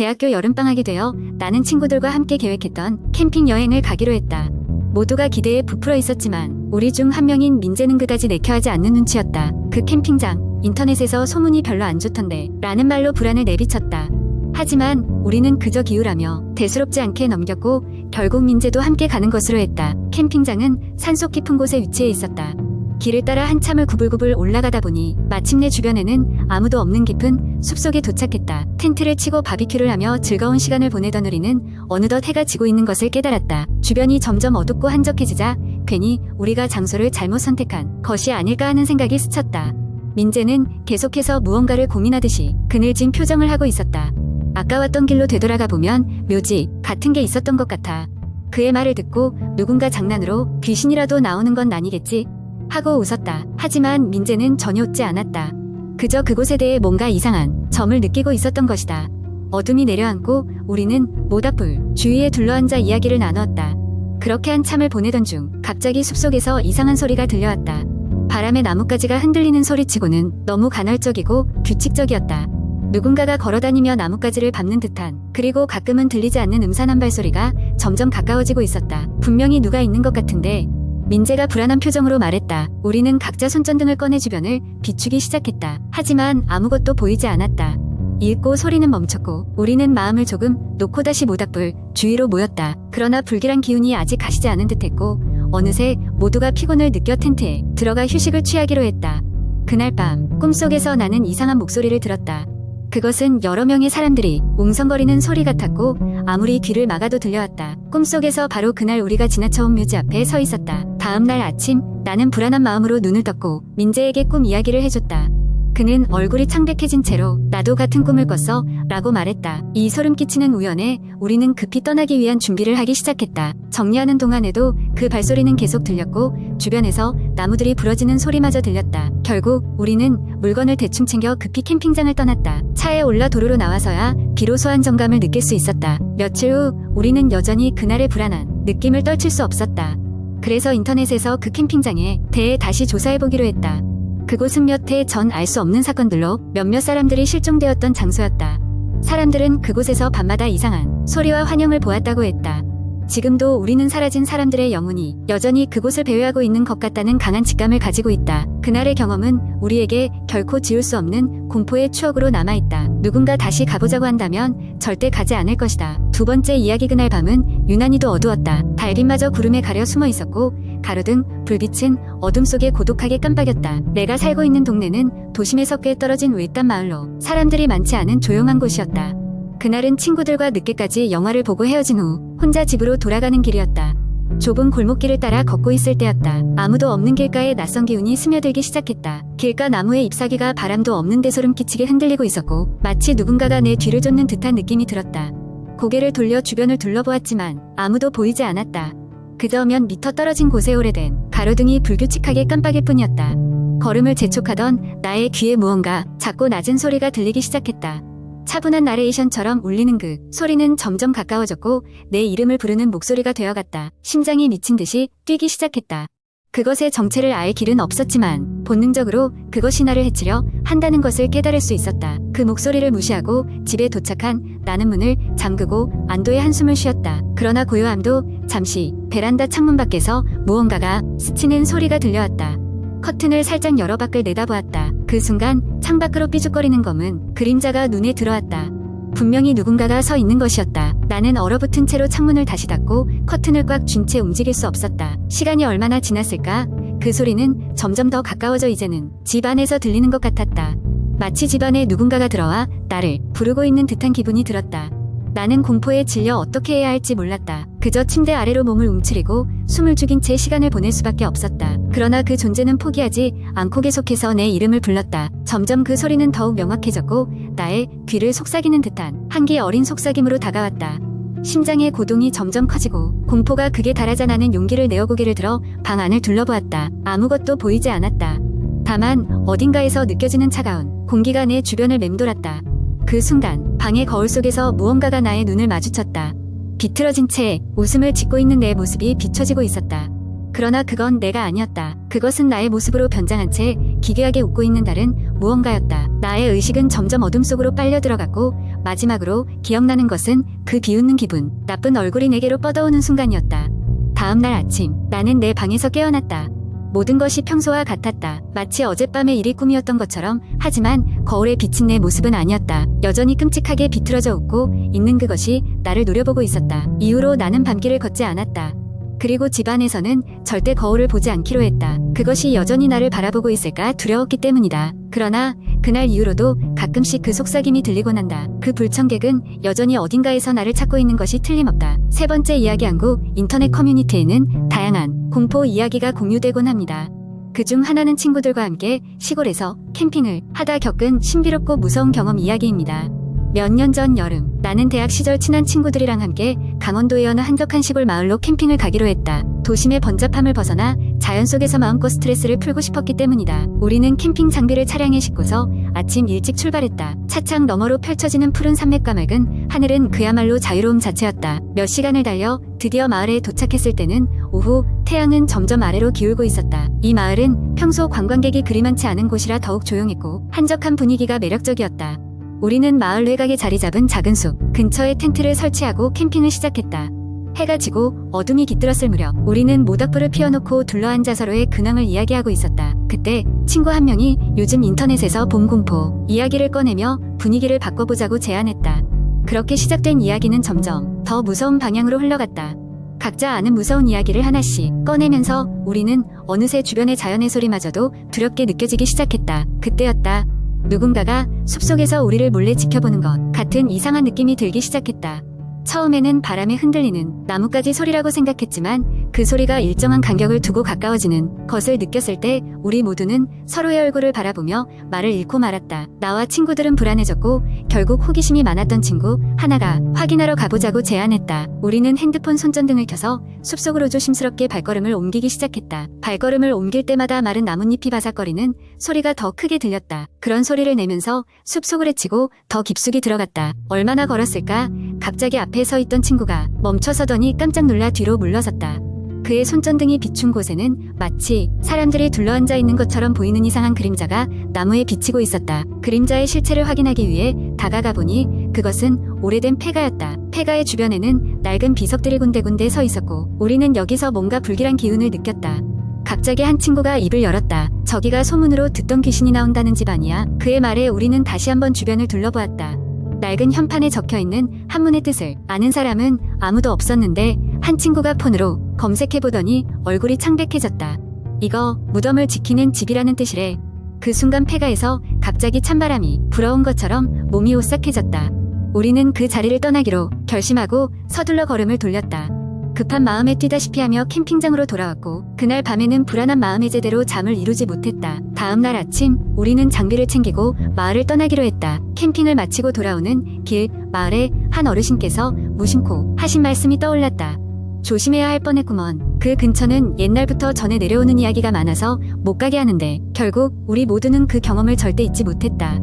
대학교 여름방학이 되어 나는 친구들과 함께 계획했던 캠핑 여행을 가기로 했다. 모두가 기대에 부풀어 있었지만 우리 중 한 명인 민재는 그다지 내켜하지 않는 눈치였다. 그 캠핑장 인터넷에서 소문이 별로 안 좋던데 라는 말로 불안을 내비쳤다. 하지만 우리는 그저 기우라며 대수롭지 않게 넘겼고 결국 민재도 함께 가는 것으로 했다. 캠핑장은 산속 깊은 곳에 위치해 있었다. 길을 따라 한참을 구불구불 올라가다 보니 마침내 주변에는 아무도 없는 깊은 숲속에 도착했다. 텐트를 치고 바비큐를 하며 즐거운 시간을 보내던 우리는 어느덧 해가 지고 있는 것을 깨달았다. 주변이 점점 어둡고 한적해지자 괜히 우리가 장소를 잘못 선택한 것이 아닐까 하는 생각이 스쳤다. 민재는 계속해서 무언가를 고민하듯이 그늘진 표정을 하고 있었다. 아까 왔던 길로 되돌아가 보면 묘지 같은 게 있었던 것 같아. 그의 말을 듣고 누군가 장난으로 귀신이라도 나오는 건 아니겠지? 하고 웃었다. 하지만 민재는 전혀 웃지 않았다. 그저 그곳에 대해 뭔가 이상한 점을 느끼고 있었던 것이다. 어둠이 내려앉고 우리는 모닥불 주위에 둘러앉아 이야기를 나누었다. 그렇게 한참을 보내던 중 갑자기 숲속에서 이상한 소리가 들려왔다. 바람에 나뭇가지가 흔들리는 소리치고는 너무 간헐적이고 규칙적이었다. 누군가가 걸어다니며 나뭇가지를 밟는 듯한 그리고 가끔은 들리지 않는 음산한 발소리가 점점 가까워지고 있었다. 분명히 누가 있는 것 같은데 민재가 불안한 표정으로 말했다. 우리는 각자 손전등을 꺼내 주변을 비추기 시작했다. 하지만 아무것도 보이지 않았다. 읽고 소리는 멈췄고 우리는 마음을 조금 놓고 다시 모닥불 주위로 모였다. 그러나 불길한 기운이 아직 가시지 않은 듯했고 어느새 모두가 피곤을 느껴 텐트에 들어가 휴식을 취하기로 했다. 그날 밤 꿈속에서 나는 이상한 목소리를 들었다. 그것은 여러 명의 사람들이 웅성거리는 소리 같았고 아무리 귀를 막아도 들려왔다. 꿈속에서 바로 그날 우리가 지나쳐온 묘지 앞에 서 있었다. 다음 날 아침 나는 불안한 마음으로 눈을 떴고 민재에게 꿈 이야기를 해줬다. 그는 얼굴이 창백해진 채로 나도 같은 꿈을 꿨어 라고 말했다. 이 소름 끼치는 우연에 우리는 급히 떠나기 위한 준비를 하기 시작했다. 정리하는 동안에도 그 발소리는 계속 들렸고 주변에서 나무들이 부러지는 소리마저 들렸다. 결국 우리는 물건을 대충 챙겨 급히 캠핑장을 떠났다. 차에 올라 도로로 나와서야 비로소 안정감을 느낄 수 있었다. 며칠 후 우리는 여전히 그날의 불안한 느낌을 떨칠 수 없었다. 그래서 인터넷에서 그 캠핑장에 대해 다시 조사해보기로 했다. 그곳은 몇 해 전 알 수 없는 사건들로 몇몇 사람들이 실종되었던 장소였다. 사람들은 그곳에서 밤마다 이상한 소리와 환영을 보았다고 했다. 지금도 우리는 사라진 사람들의 영혼이 여전히 그곳을 배회하고 있는 것 같다는 강한 직감을 가지고 있다. 그날의 경험은 우리에게 결코 지울 수 없는 공포의 추억으로 남아있다. 누군가 다시 가보자고 한다면 절대 가지 않을 것이다. 두 번째 이야기 그날 밤은 유난히도 어두웠다. 달빛마저 구름에 가려 숨어 있었고 가로등, 불빛은 어둠 속에 고독하게 깜빡였다. 내가 살고 있는 동네는 도심에서 꽤 떨어진 외딴 마을로 사람들이 많지 않은 조용한 곳이었다. 그날은 친구들과 늦게까지 영화를 보고 헤어진 후 혼자 집으로 돌아가는 길이었다. 좁은 골목길을 따라 걷고 있을 때였다. 아무도 없는 길가에 낯선 기운이 스며들기 시작했다. 길가 나무의 잎사귀가 바람도 없는 데 소름 끼치게 흔들리고 있었고 마치 누군가가 내 뒤를 쫓는 듯한 느낌이 들었다. 고개를 돌려 주변을 둘러보았지만 아무도 보이지 않았다. 그저 몇 미터 떨어진 곳에 오래된 가로등이 불규칙하게 깜빡일 뿐이었다. 걸음을 재촉하던 나의 귀에 무언가 작고 낮은 소리가 들리기 시작했다. 차분한 나레이션처럼 울리는 그 소리는 점점 가까워졌고 내 이름을 부르는 목소리가 되어갔다. 심장이 미친 듯이 뛰기 시작했다. 그것의 정체를 알 길은 없었지만 본능적으로 그것이 나를 해치려 한다는 것을 깨달을 수 있었다. 그 목소리를 무시하고 집에 도착한 나는 문을 잠그고 안도의 한숨을 쉬었다. 그러나 고요함도 잠시 베란다 창문 밖에서 무언가가 스치는 소리가 들려왔다. 커튼을 살짝 열어 밖을 내다보았다. 그 순간 창밖으로 삐죽거리는 검은 그림자가 눈에 들어왔다. 분명히 누군가가 서 있는 것이었다. 나는 얼어붙은 채로 창문을 다시 닫고 커튼을 꽉 쥔 채 움직일 수 없었다. 시간이 얼마나 지났을까? 그 소리는 점점 더 가까워져 이제는 집 안에서 들리는 것 같았다. 마치 집 안에 누군가가 들어와 나를 부르고 있는 듯한 기분이 들었다. 나는 공포에 질려 어떻게 해야 할지 몰랐다. 그저 침대 아래로 몸을 움츠리고 숨을 죽인 채 시간을 보낼 수밖에 없었다. 그러나 그 존재는 포기하지 않고 계속해서 내 이름을 불렀다. 점점 그 소리는 더욱 명확해졌고 나의 귀를 속삭이는 듯한 한기 어린 속삭임으로 다가왔다. 심장의 고동이 점점 커지고 공포가 극에 달하자 나는 용기를 내어 고개를 들어 방 안을 둘러보았다. 아무것도 보이지 않았다. 다만 어딘가에서 느껴지는 차가운 공기가 내 주변을 맴돌았다. 그 순간 방의 거울 속에서 무언가가 나의 눈을 마주쳤다. 비틀어진 채 웃음을 짓고 있는 내 모습이 비춰지고 있었다. 그러나 그건 내가 아니었다. 그것은 나의 모습으로 변장한 채 기괴하게 웃고 있는 다른 무언가였다. 나의 의식은 점점 어둠 속으로 빨려 들어갔고 마지막으로 기억나는 것은 그 비웃는 기분, 나쁜 얼굴이 내게로 뻗어오는 순간이었다. 다음 날 아침, 나는 내 방에서 깨어났다. 모든 것이 평소와 같았다. 마치 어젯밤의 일이 꿈이었던 것처럼 하지만 거울에 비친 내 모습은 아니었다. 여전히 끔찍하게 비틀어져 웃고 있는 그것이 나를 노려보고 있었다. 이후로 나는 밤길을 걷지 않았다. 그리고 집안에서는 절대 거울을 보지 않기로 했다. 그것이 여전히 나를 바라보고 있을까 두려웠기 때문이다. 그러나 그날 이후로도 가끔씩 그 속삭임이 들리곤 한다. 그 불청객은 여전히 어딘가에서 나를 찾고 있는 것이 틀림없다. 세 번째 이야기 한국 인터넷 커뮤니티에는 다양한 공포 이야기가 공유되곤 합니다. 그중 하나는 친구들과 함께 시골에서 캠핑을 하다 겪은 신비롭고 무서운 경험 이야기입니다. 몇 년 전 여름, 나는 대학 시절 친한 친구들이랑 함께 강원도의 어느 한적한 시골 마을로 캠핑을 가기로 했다. 도심의 번잡함을 벗어나 자연 속에서 마음껏 스트레스를 풀고 싶었기 때문이다. 우리는 캠핑 장비를 차량에 싣고서 아침 일찍 출발했다. 차창 너머로 펼쳐지는 푸른 산맥과 맑은 하늘은 그야말로 자유로움 자체였다. 몇 시간을 달려 드디어 마을에 도착했을 때는 오후 태양은 점점 아래로 기울고 있었다. 이 마을은 평소 관광객이 그리 많지 않은 곳이라 더욱 조용했고 한적한 분위기가 매력적이었다. 우리는 마을 외곽에 자리 잡은 작은 숲 근처에 텐트를 설치하고 캠핑을 시작했다. 해가 지고 어둠이 깃들었을 무렵 우리는 모닥불을 피워놓고 둘러앉아 서로의 근황을 이야기하고 있었다. 그때 친구 한 명이 요즘 인터넷에서 봄 공포 이야기를 꺼내며 분위기를 바꿔보자고 제안했다. 그렇게 시작된 이야기는 점점 더 무서운 방향으로 흘러갔다. 각자 아는 무서운 이야기를 하나씩 꺼내면서 우리는 어느새 주변의 자연의 소리마저도 두렵게 느껴지기 시작했다. 그때였다. 누군가가 숲속에서 우리를 몰래 지켜보는 것 같은 이상한 느낌이 들기 시작했다. 처음에는 바람에 흔들리는 나뭇가지 소리라고 생각했지만 그 소리가 일정한 간격을 두고 가까워지는 것을 느꼈을 때 우리 모두는 서로의 얼굴을 바라보며 말을 잃고 말았다. 나와 친구들은 불안해졌고 결국 호기심이 많았던 친구 하나가 확인하러 가보자고 제안했다. 우리는 핸드폰 손전등을 켜서 숲속으로 조심스럽게 발걸음을 옮기기 시작했다. 발걸음을 옮길 때마다 마른 나뭇잎이 바삭거리는 소리가 더 크게 들렸다. 그런 소리를 내면서 숲속을 헤치고 더 깊숙이 들어갔다. 얼마나 걸었을까? 갑자기 앞에 서 있던 친구가 멈춰서더니 깜짝 놀라 뒤로 물러섰다. 그의 손전등이 비춘 곳에는 마치 사람들이 둘러앉아 있는 것처럼 보이는 이상한 그림자가 나무에 비치고 있었다. 그림자의 실체를 확인하기 위해 다가가 보니 그것은 오래된 폐가였다. 폐가의 주변에는 낡은 비석들이 군데군데 서 있었고 우리는 여기서 뭔가 불길한 기운을 느꼈다. 갑자기 한 친구가 입을 열었다. 저기가 소문으로 듣던 귀신이 나온다는 집 아니야. 그의 말에 우리는 다시 한번 주변을 둘러보았다. 낡은 현판에 적혀 있는 한문의 뜻을 아는 사람은 아무도 없었는데 한 친구가 폰으로 검색해보더니 얼굴이 창백해졌다. 이거 무덤을 지키는 집이라는 뜻이래. 그 순간 폐가에서 갑자기 찬바람이 불어온 것처럼 몸이 오싹해졌다. 우리는 그 자리를 떠나기로 결심하고 서둘러 걸음을 돌렸다. 급한 마음에 뛰다시피 하며 캠핑장으로 돌아왔고 그날 밤에는 불안한 마음에 제대로 잠을 이루지 못했다. 다음 날 아침 우리는 장비를 챙기고 마을을 떠나기로 했다. 캠핑을 마치고 돌아오는 길 마을에 한 어르신께서 무심코 하신 말씀이 떠올랐다. 조심해야 할 뻔했구먼. 그 근처는 옛날부터 전해 내려오는 이야기가 많아서 못 가게 하는데 결국 우리 모두는 그 경험을 절대 잊지 못했다.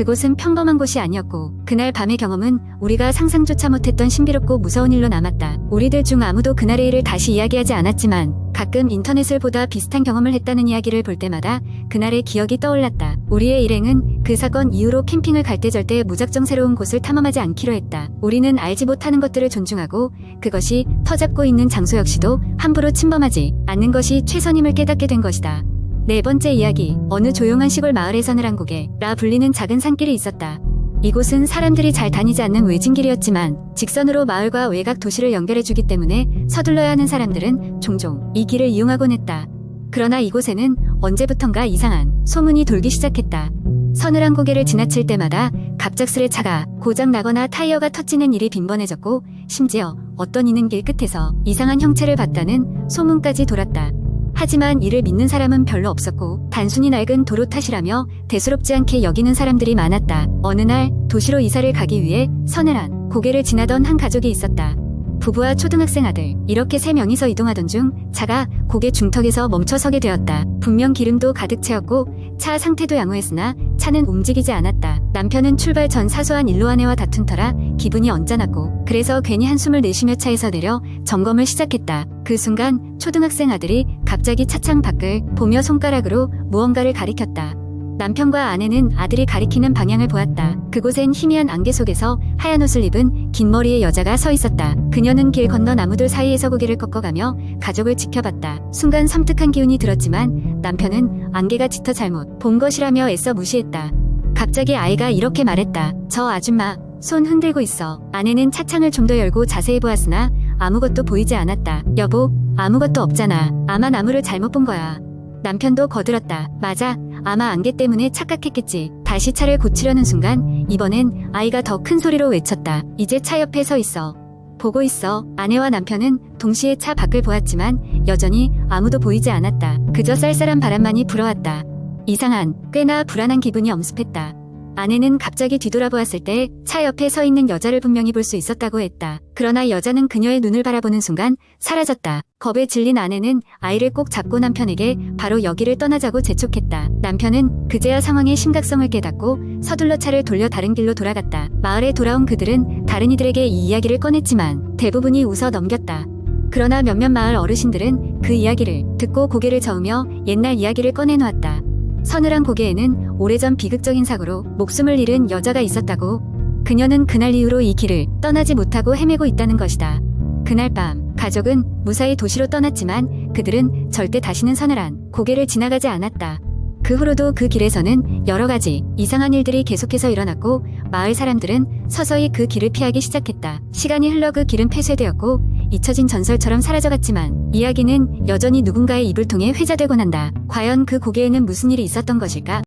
그곳은 평범한 곳이 아니었고 그날 밤의 경험은 우리가 상상조차 못했던 신비롭고 무서운 일로 남았다. 우리들 중 아무도 그날의 일을 다시 이야기하지 않았지만 가끔 인터넷을 보다 비슷한 경험을 했다는 이야기를 볼 때마다 그날의 기억이 떠올랐다. 우리의 일행은 그 사건 이후로 캠핑을 갈 때 절대 무작정 새로운 곳을 탐험하지 않기로 했다. 우리는 알지 못하는 것들을 존중하고 그것이 터잡고 있는 장소 역시도 함부로 침범하지 않는 것이 최선임을 깨닫게 된 것이다. 네 번째 이야기. 어느 조용한 시골 마을에 서늘 한국에 라 불리는 작은 산길이 있었다. 이곳은 사람들이 잘 다니지 않는 외진길이었지만 직선으로 마을과 외곽 도시를 연결해주기 때문에 서둘러야 하는 사람들은 종종 이 길을 이용하곤 했다. 그러나 이곳에는 언제부턴가 이상한 소문이 돌기 시작했다. 서늘한 고개를 지나칠 때마다 갑작스레 차가 고장 나거나 타이어가 터지는 일이 빈번해졌고 심지어 어떤 이는 길 끝에서 이상한 형체를 봤다는 소문까지 돌았다. 하지만 이를 믿는 사람은 별로 없었고 단순히 낡은 도로 탓이라며 대수롭지 않게 여기는 사람들이 많았다. 어느 날 도시로 이사를 가기 위해 서늘한 고개를 지나던 한 가족이 있었다. 부부와 초등학생 아들 이렇게 세 명이서 이동하던 중 차가 고개 중턱에서 멈춰서게 되었다. 분명 기름도 가득 채웠고 차 상태도 양호했으나 차는 움직이지 않았다. 남편은 출발 전 사소한 일로 아내와 다툰 터라 기분이 언짢았고 그래서 괜히 한숨을 내쉬며 차에서 내려 점검을 시작했다. 그 순간 초등학생 아들이 갑자기 차창 밖을 보며 손가락으로 무언가를 가리켰다. 남편과 아내는 아들이 가리키는 방향을 보았다. 그곳엔 희미한 안개 속에서 하얀 옷을 입은 긴 머리의 여자가 서 있었다. 그녀는 길 건너 나무들 사이에서 고개를 꺾어가며 가족을 지켜봤다. 순간 섬뜩한 기운이 들었지만 남편은 안개가 짙어 잘못 본 것이라며 애써 무시했다. 갑자기 아이가 이렇게 말했다. 저 아줌마 손 흔들고 있어. 아내는 차창을 좀 더 열고 자세히 보았으나 아무것도 보이지 않았다. 여보, 아무것도 없잖아. 아마 나무를 잘못 본 거야. 남편도 거들었다. 맞아. 아마 안개 때문에 착각했겠지. 다시 차를 고치려는 순간 이번엔 아이가 더 큰 소리로 외쳤다. 이제 차 옆에 서 있어. 보고 있어. 아내와 남편은 동시에 차 밖을 보았지만 여전히 아무도 보이지 않았다. 그저 쌀쌀한 바람만이 불어왔다. 이상한, 꽤나 불안한 기분이 엄습했다. 아내는 갑자기 뒤돌아보았을 때 차 옆에 서 있는 여자를 분명히 볼 수 있었다고 했다. 그러나 여자는 그녀의 눈을 바라보는 순간 사라졌다. 겁에 질린 아내는 아이를 꼭 잡고 남편에게 바로 여기를 떠나자고 재촉했다. 남편은 그제야 상황의 심각성을 깨닫고 서둘러 차를 돌려 다른 길로 돌아갔다. 마을에 돌아온 그들은 다른 이들에게 이 이야기를 꺼냈지만 대부분이 웃어 넘겼다. 그러나 몇몇 마을 어르신들은 그 이야기를 듣고 고개를 저으며 옛날 이야기를 꺼내놓았다. 서늘한 고개에는 오래전 비극적인 사고로 목숨을 잃은 여자가 있었다고. 그녀는 그날 이후로 이 길을 떠나지 못하고 헤매고 있다는 것이다. 그날 밤, 가족은 무사히 도시로 떠났지만 그들은 절대 다시는 서늘한 고개를 지나가지 않았다. 그 후로도 그 길에서는 여러 가지 이상한 일들이 계속해서 일어났고 마을 사람들은 서서히 그 길을 피하기 시작했다. 시간이 흘러 그 길은 폐쇄되었고 잊혀진 전설처럼 사라져갔지만 이야기는 여전히 누군가의 입을 통해 회자되곤 한다. 과연 그 고개에는 무슨 일이 있었던 것일까?